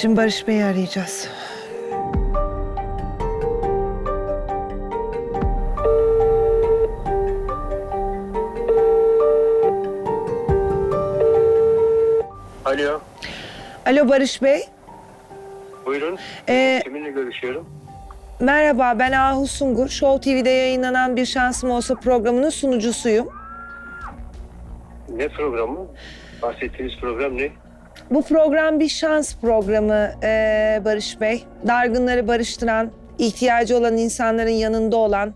Şimdi Barış Bey'i arayacağız. Alo, Alo Barış Bey. buyurun. Ee, Kiminle görüşüyorum? Merhaba ben Ahu Sungur. Show TV'de yayınlanan Bir Şansım Olsa programının sunucusuyum. Ne programı? Bahsettiğiniz program ne? Bu program bir şans programı ee, Barış Bey. Dargınları barıştıran, ihtiyacı olan insanların yanında olan,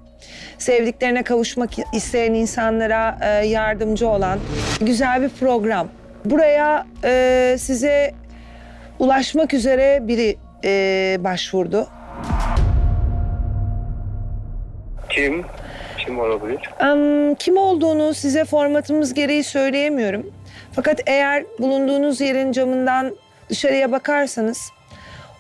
sevdiklerine kavuşmak isteyen insanlara ee, yardımcı olan güzel bir program. Buraya ee, size ulaşmak üzere biri ee, başvurdu. Kim? Kim olabilir? Am, kim olduğunu size formatımız gereği söyleyemiyorum. Fakat eğer bulunduğunuz yerin camından dışarıya bakarsanız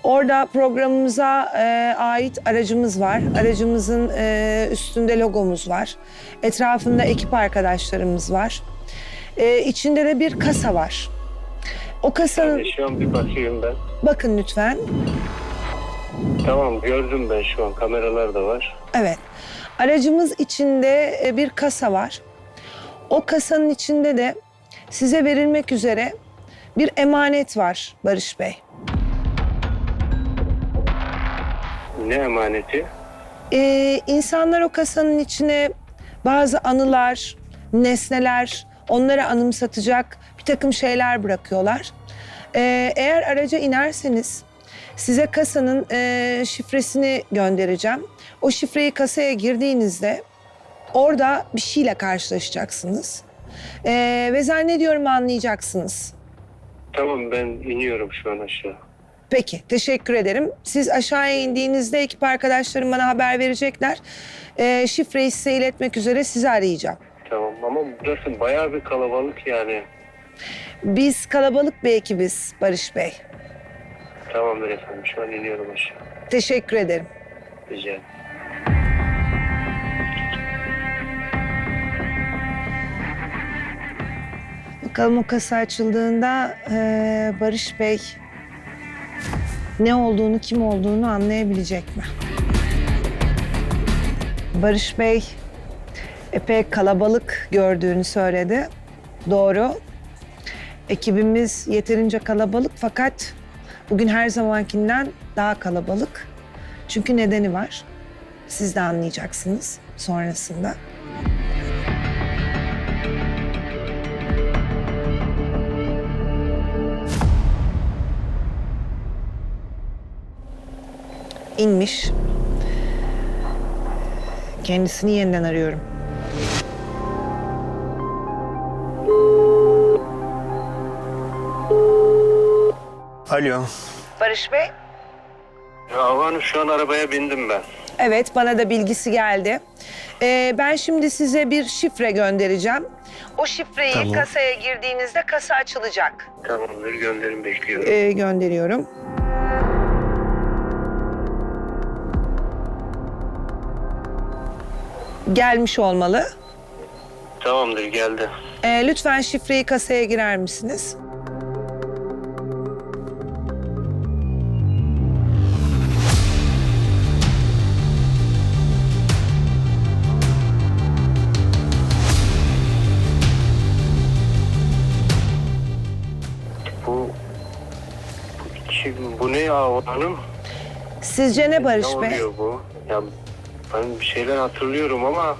orada programımıza e, ait aracımız var. Aracımızın e, üstünde logomuz var. Etrafında ekip arkadaşlarımız var. E, içinde de bir kasa var. O kasanın Yani şu an bir bakıyorum ben. bakın lütfen. Tamam gördüm ben şu an. Kameralar da var. Evet. Aracımız içinde e, bir kasa var. O kasanın içinde de size verilmek üzere bir emanet var Barış Bey. Ne emaneti? Ee, insanlar o kasanın içine bazı anılar, nesneler, onlara anımsatacak bir takım şeyler bırakıyorlar. Ee, eğer araca inerseniz size kasanın e, şifresini göndereceğim. O şifreyi kasaya girdiğinizde orada bir şeyle karşılaşacaksınız. Ee, ve zannediyorum anlayacaksınız. Tamam ben iniyorum şu an aşağı. Peki, teşekkür ederim. Siz aşağıya indiğinizde ekip arkadaşlarım bana haber verecekler. Ee, şifreyi size iletmek üzere sizi arayacağım. Tamam ama burası bayağı bir kalabalık yani. Biz kalabalık bir ekibiz Barış Bey. Tamamdır efendim şu an iniyorum aşağı. Teşekkür ederim. Rica ederim. Bakalım o kasa açıldığında ee, Barış Bey ne olduğunu, kim olduğunu anlayabilecek mi? Barış Bey epey kalabalık gördüğünü söyledi. Doğru. Ekibimiz yeterince kalabalık fakat bugün her zamankinden daha kalabalık. Çünkü nedeni var. Siz de anlayacaksınız sonrasında. İnmiş. Kendisini yeniden arıyorum. Alo. Barış Bey? Ya Avanus şu an arabaya bindim ben. Evet, bana da bilgisi geldi. Ee, ben şimdi size bir şifre göndereceğim. O şifreyi Tamam. kasaya girdiğinizde kasa açılacak. Tamamdır gönderin bekliyorum. Ee, gönderiyorum. Gelmiş olmalı. Tamamdır geldi. Ee, lütfen şifreyi kasaya girer misiniz? Bu, bu kim? Bu ne ya hanım? Sizce ne Barış ne Bey? oluyor bu? Ya ben bir şeyler hatırlıyorum ama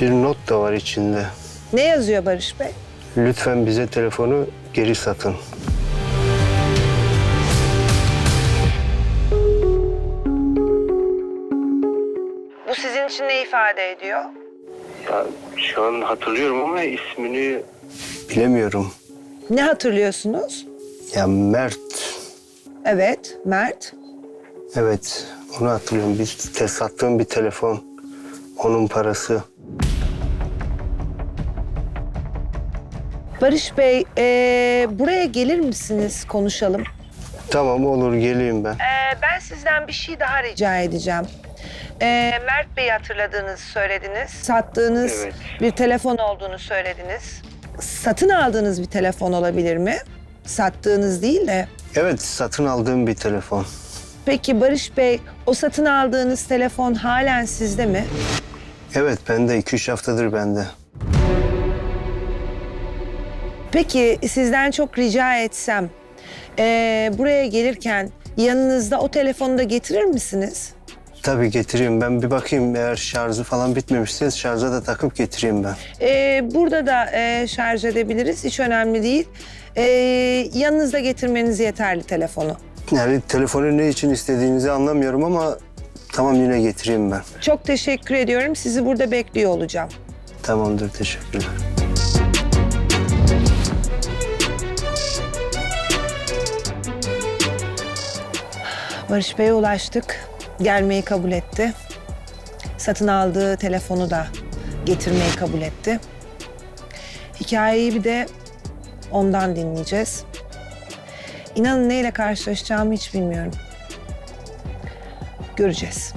Bir not da var içinde. Ne yazıyor Barış Bey? Lütfen bize telefonu geri satın. Bu sizin için ne ifade ediyor? ya şu an hatırlıyorum ama ismini Bilemiyorum. Ne hatırlıyorsunuz? Ya Mert. Evet, Mert. Evet onu hatırlıyorum. Bir te sattığım bir telefon. Onun parası. Barış Bey, eee, buraya gelir misiniz konuşalım? Tamam olur geleyim ben. Ee, ben sizden bir şey daha rica edeceğim. Ee, Mert Bey'i hatırladığınızı söylediniz. Sattığınız Evet. bir telefon olduğunu söylediniz. Satın aldığınız bir telefon olabilir mi? sattığınız değil de. Evet satın aldığım bir telefon. Peki Barış Bey o satın aldığınız telefon halen sizde mi? Evet bende 2-3 haftadır bende. Peki sizden çok rica etsem eee, buraya gelirken yanınızda o telefonu da getirir misiniz? Tabii getireyim ben bir bakayım eğer şarjı falan bitmemişse şarja da takıp getireyim ben. Ee, burada da e, şarj edebiliriz. Hiç önemli değil. Ee, yanınızda getirmeniz yeterli telefonu. Yani telefonu ne için istediğinizi anlamıyorum ama tamam yine getireyim ben. Çok teşekkür ediyorum. Sizi burada bekliyor olacağım. Tamamdır teşekkürler. Barış Bey'e ulaştık. Gelmeyi kabul etti. Satın aldığı telefonu da getirmeyi kabul etti. Hikayeyi bir de ondan dinleyeceğiz. İnanın neyle karşılaşacağımı hiç bilmiyorum. Göreceğiz.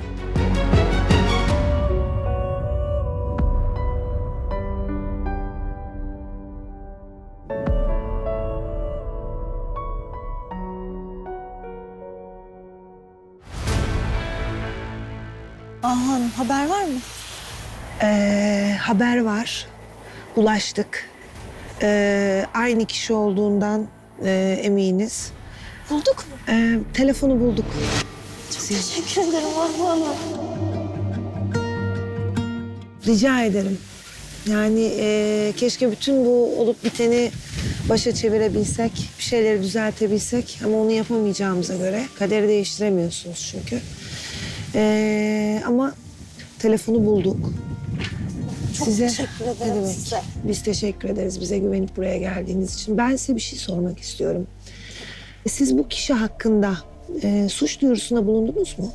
Ahan haber var mı? Ee, haber var. Ulaştık. Ee, aynı kişi olduğundan e, eminiz. Bulduk mu? Ee, telefonu bulduk. Teşekkür ederim Ahan'ım. Rica ederim. Yani e, keşke bütün bu olup biteni başa çevirebilsek, bir şeyleri düzeltebilsek ama onu yapamayacağımıza göre kaderi değiştiremiyorsunuz çünkü. Ee, ama telefonu bulduk. Çok teşekkür ederim Ne demek? size. Biz teşekkür ederiz bize güvenip buraya geldiğiniz için. Ben size bir şey sormak istiyorum. Siz bu kişi hakkında e, suç duyurusunda bulundunuz mu?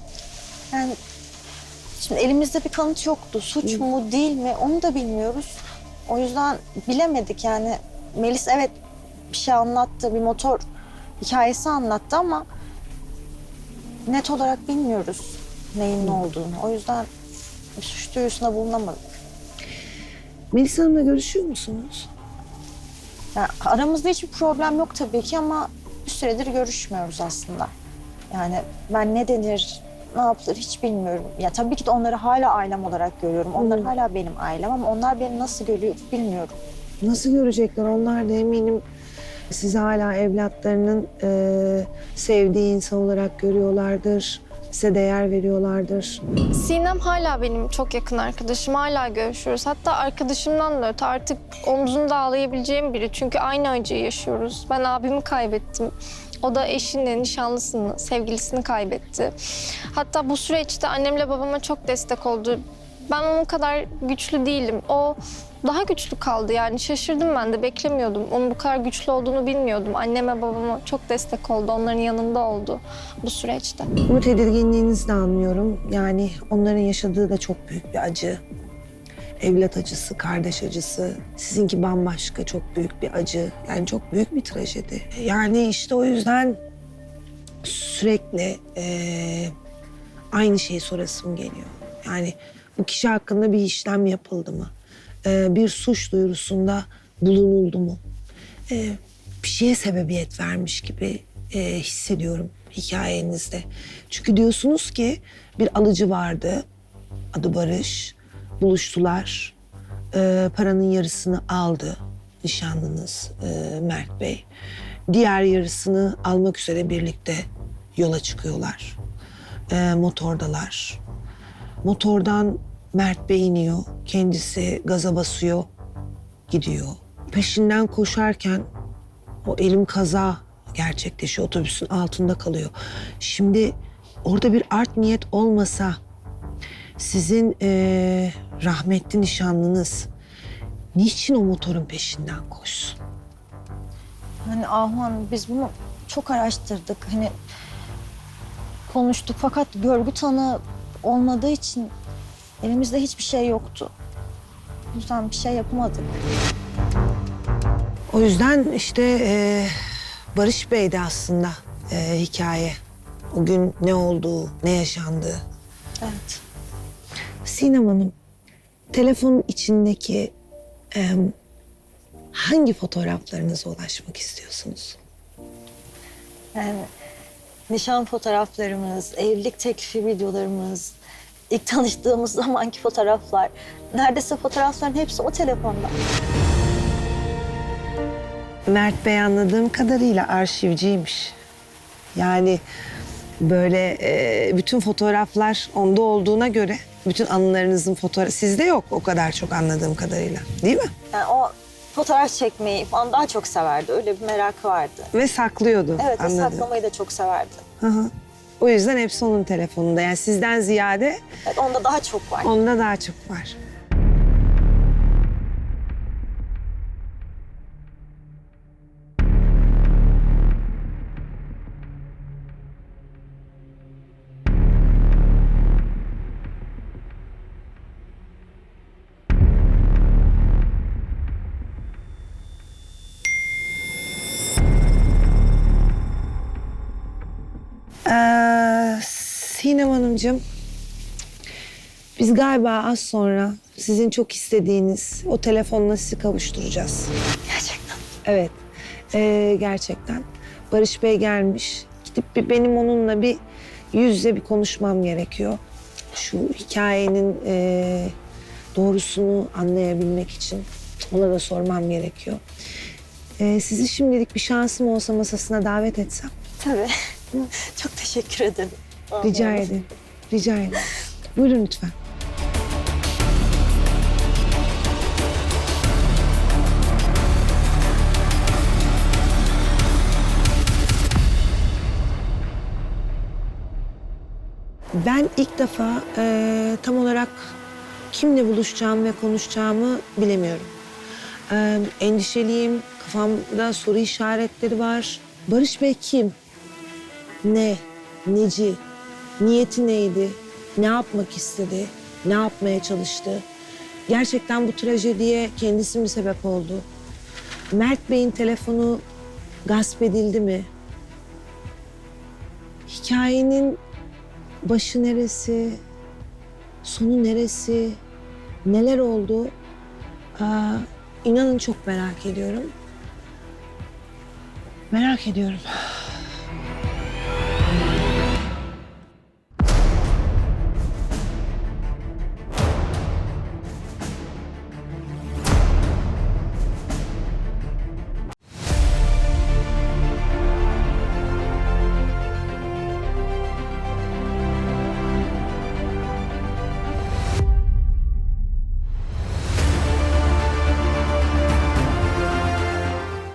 Yani şimdi elimizde bir kanıt yoktu. Suç mu değil mi onu da bilmiyoruz. O yüzden bilemedik yani. Melis evet bir şey anlattı, bir motor hikayesi anlattı ama net olarak bilmiyoruz neyin ne olduğunu. O yüzden suç duyurusunda bulunamadık. Melisa Hanım'la görüşüyor musunuz? Yani aramızda hiçbir problem yok tabii ki ama bir süredir görüşmüyoruz aslında. Yani ben ne denir, ne yapılır hiç bilmiyorum. Ya tabii ki de onları hala ailem olarak görüyorum. Onlar hala benim ailem ama onlar beni nasıl görüyor bilmiyorum. Nasıl görecekler? Onlar da eminim sizi hala evlatlarının e, sevdiği insan olarak görüyorlardır. Size değer veriyorlardır. Sinem hala benim çok yakın arkadaşım. Hala görüşüyoruz. Hatta arkadaşımdan da öte artık omzunu ağlayabileceğim biri. Çünkü aynı acıyı yaşıyoruz. Ben abimi kaybettim. O da eşini, nişanlısını, sevgilisini kaybetti. Hatta bu süreçte annemle babama çok destek oldu. Ben onun kadar güçlü değilim. O daha güçlü kaldı yani şaşırdım ben de beklemiyordum. Onun bu kadar güçlü olduğunu bilmiyordum. Anneme babama çok destek oldu. Onların yanında oldu bu süreçte. Bu tedirginliğinizi de anlıyorum. Yani onların yaşadığı da çok büyük bir acı. Evlat acısı, kardeş acısı. Sizinki bambaşka çok büyük bir acı. Yani çok büyük bir trajedi. Yani işte o yüzden sürekli eee, aynı şeyi sorasım geliyor. Yani bu kişi hakkında bir işlem yapıldı mı? Eee, bir suç duyurusunda bulunuldu mu? Eee, bir şeye sebebiyet vermiş gibi eee, hissediyorum hikayenizde. Çünkü diyorsunuz ki bir alıcı vardı, adı Barış. Buluştular, Eee, paranın yarısını aldı nişanlınız eee, Mert Bey. Diğer yarısını almak üzere birlikte yola çıkıyorlar. Eee, motordalar. Motordan Mert Bey iniyor, kendisi gaza basıyor, gidiyor. Peşinden koşarken o elim kaza gerçekleşiyor. Otobüsün altında kalıyor. Şimdi orada bir art niyet olmasa sizin eee, rahmetli nişanlınız niçin o motorun peşinden koşsun? Hani Ahuan biz bunu çok araştırdık. Hani konuştuk fakat görgü tanığı olmadığı için elimizde hiçbir şey yoktu. O yüzden bir şey yapamadık. O yüzden işte eee, Barış Bey'de aslında eee, hikaye. O gün ne olduğu, ne yaşandığı. Evet. Sinem Hanım, telefonun içindeki em, hangi fotoğraflarınıza ulaşmak istiyorsunuz? Yani nişan fotoğraflarımız, evlilik teklifi videolarımız, ilk tanıştığımız zamanki fotoğraflar. Neredeyse fotoğrafların hepsi o telefonda. Mert Bey anladığım kadarıyla arşivciymiş. Yani böyle e, bütün fotoğraflar onda olduğuna göre bütün anılarınızın fotoğrafı sizde yok o kadar çok anladığım kadarıyla. Değil mi? Yani o fotoğraf çekmeyi falan daha çok severdi. Öyle bir merakı vardı. Ve saklıyordu. Evet, ve anladım. saklamayı da çok severdi. Hı hı. O yüzden hepsi onun telefonunda. Yani sizden ziyade Evet, onda daha çok var. onda daha çok var. Hanımcığım, biz galiba az sonra sizin çok istediğiniz o telefonla sizi kavuşturacağız. Gerçekten. Evet, ee, gerçekten. Barış Bey gelmiş. Gidip bir benim onunla bir yüz yüze bir konuşmam gerekiyor. Şu hikayenin ee, doğrusunu anlayabilmek için ona da sormam gerekiyor. Ee, sizi şimdilik bir şansım olsa masasına davet etsem. Tabii. çok teşekkür ederim. Rica ederim. Rica ederim. Buyurun lütfen. Ben ilk defa eee, tam olarak kimle buluşacağımı ve konuşacağımı bilemiyorum. Eee, endişeliyim, kafamda soru işaretleri var. Barış Bey kim? Ne? Neci? Niyeti neydi? Ne yapmak istedi? Ne yapmaya çalıştı? Gerçekten bu trajediye kendisi mi sebep oldu? Mert Bey'in telefonu gasp edildi mi? Hikayenin başı neresi? Sonu neresi? Neler oldu? Aa, inanın çok merak ediyorum. Merak ediyorum.